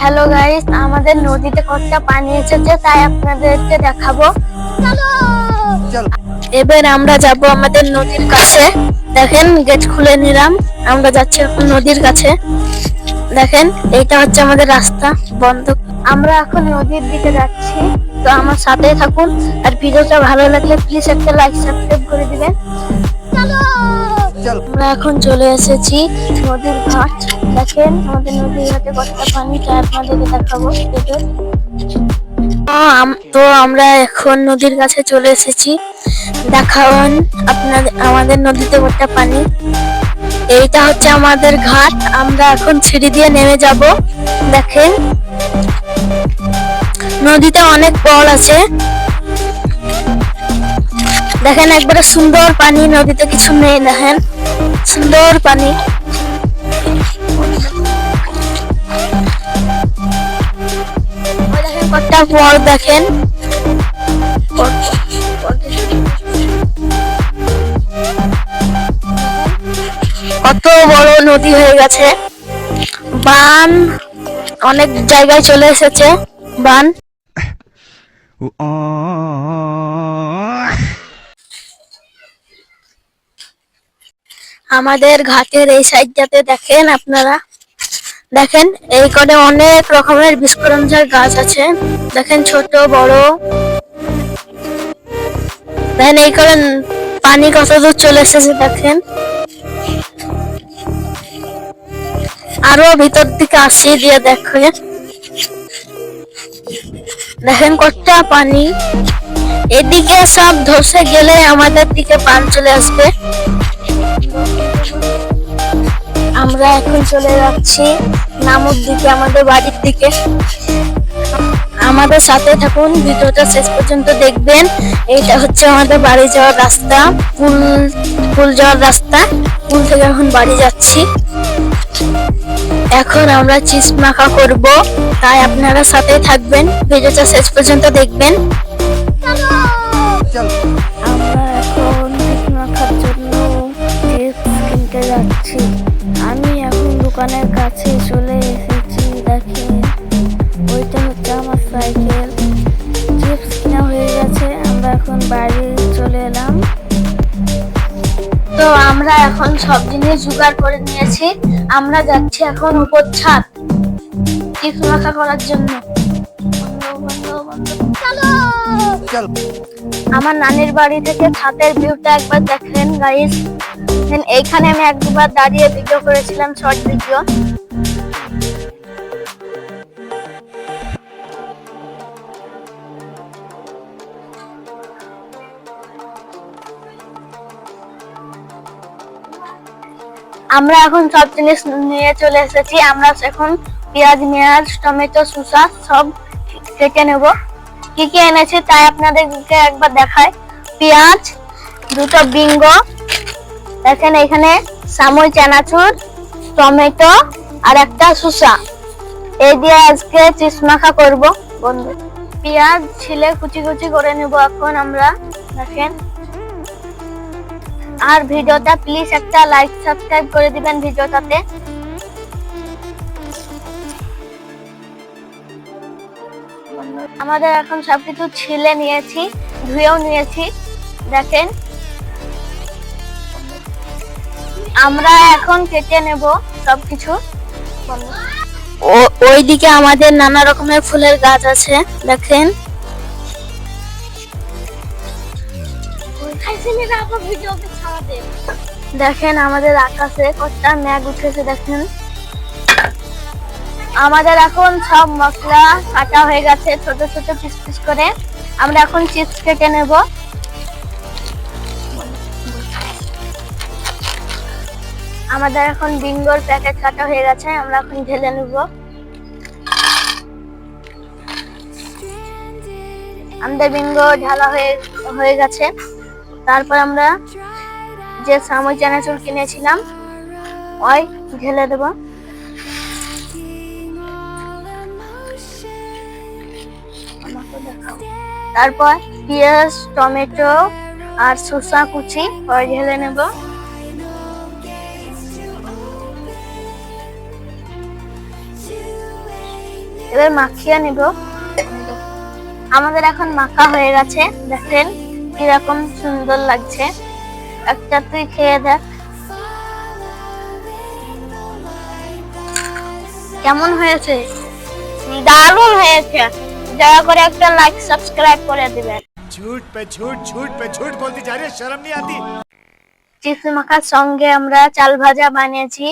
Hello guys আমাদের নদীতে কতটা পানি এসেছে তাই আপনাদেরকে দেখাবো। এবার আমরা যাব আমাদের নদীর কাছে। দেখেন গেট খুলে নিলাম। আমরা যাচ্ছি এখন নদীর কাছে। দেখেন এইটা হচ্ছে আমাদের রাস্তা বন্ধ। আমরা এখন নদীর দিকে যাচ্ছি। তো আমার সাথে থাকুন। আর ভিডিওটা ভালো লাগলে প্লিজ একটা লাইক সাবস্ক্রাইব করে দিবেন। আমরা এখন চলে এসেছি নদীর ঘাট। দেখেন, আমাদের নদীর ঘাটে কতটা পানি তাই আপনাদেরকে দেখাবো তো আমরা এখন নদীর কাছে চলে এসেছি। দেখান আপনাদের আমাদের নদীতে কতটা পানি। এইটা হচ্ছে আমাদের ঘাট। আমরা এখন সিঁড়ি দিয়ে নেমে যাব। দেখেন, নদীতে অনেক পল আছে। দেখেন, একবারে সুন্দর পানি। নদীতে কিছু নেই, দেখেন। সুন্দর পানি। কতটা বড় দেখেন কত বড় নদী হয়ে গেছে। বান অনেক জায়গায় চলে এসেছে। বান। আমাদের ঘাটের এই সাইড সাইডটাতে দেখেন আপনারা? দেখেন, এই করে অনেক রকমের বিস্ফোরণজার গাছ আছে। দেখেন, ছোট, বড়। দেখেন, এই করে পানি কত দূর চলে এসেছে, দেখেন। আরও ভিতর দিকে আসি দিয়ে দেখেন। দেখেন, কতটা পানি। এদিকে সব ধসে গেলে আমাদের দিকে পান চলে আসবে। আমরা এখন চলে যাচ্ছি নামুর দিকে, আমাদের বাড়ির দিকে। আমাদের সাথে থাকুন, ভিডিওটা শেষ পর্যন্ত দেখবেন। এইটা হচ্ছে আমাদের বাড়ি যাওয়ার রাস্তা পুল পুল যাওয়ার রাস্তা। পুল থেকে এখন বাড়ি যাচ্ছি। এখন আমরা চিজ মাখা করব, তাই আপনারা সাথে থাকবেন। ভিডিওটা শেষ পর্যন্ত দেখবেন। যাচ্ছি আমি এখন দোকানের কাছে চলে এসেছি দেখেন ওইটা হচ্ছে আমার সাইকেল। চিপস কিনা হয়ে গেছে আমরা এখন বাড়ি চলে এলাম। তো আমরা এখন সব জিনিস জোগাড় করে নিয়েছি আমরা যাচ্ছি এখন উপর ছাদ। চিপস মাখা করার জন্য। আমার নানির বাড়ি থেকে ছাদের ভিউটা একবার দেখেন গাইস এইখানে আমি এক দুবার দাঁড়িয়ে ভিডিও করেছিলাম শর্ট ভিডিও আমরা এখন সব জিনিস নিয়ে চলে এসেছি। আমরা এখন পেঁয়াজ পেঁয়াজ টমেটো, শসা সব কেটে নেব। কি কি এনেছি তাই আপনাদেরকে একবার দেখায় পেঁয়াজ, দুটো বিঙ্গো দেখেন এখানে সামুই চানাচুর, টমেটো আর একটা শসা। এই দিয়ে আজকে চিস মাখা করব। বন্ধু, পেঁয়াজ ছিলে কুচি কুচি করে নেব এখন আমরা। দেখেন। আর ভিডিওটা প্লিজ একটা লাইক সাবস্ক্রাইব করে দিবেন ভিডিওটাতে। আমাদের এখন সবকিছু ছিলে নিয়েছি, ধুয়েও নিয়েছি। দেখেন। আমরা এখন কেটে নেব সব সবকিছু ওইদিকে আমাদের নানা রকমের ফুলের গাছ আছে, দেখেন। দেখেন আমাদের আকাশে কতটা ম্যাগ উঠেছে, দেখেন। আমাদের এখন সব মশলা কাটা হয়ে গেছে, ছোট ছোট পিস পিস করে। আমরা এখন চিপস কেটে নেব। আমাদের এখন বিঙ্গোর প্যাকেট কাটা হয়ে গেছে, আমরা এখন ঢেলে নেব। আমাদের বিঙ্গো ঢালা হয়ে হয়ে গেছে। তারপর আমরা যে সামুই চানাচুর কিনেছিলাম, ওই ঢেলে দেব। তারপর পেঁয়াজ, টমেটো আর শসা কুচি, ওই ঢেলে নেব। এবার মাখিয়ে নেব। আমাদের এখন মাখা হয়ে গেছে। দেখেন কীরকম সুন্দর লাগছে। একটা তুই খেয়ে দেখ। কেমন হয়েছে? দারুণ হয়েছে। দয়া করে একটা লাইক সাবস্ক্রাইব করে দিবেন। ঝুট পে ঝুট ঝুট পে ঝুট বলতে যা শরম নি আতি চিপস মাখার সঙ্গে আমরা চাল ভাজা বানিয়েছি।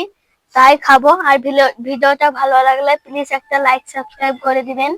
তাই খাব। আর ভিডিও- ভিডিওটা ভালো লাগলে প্লিজ একটা লাইক সাবস্ক্রাইব করে দিবেন।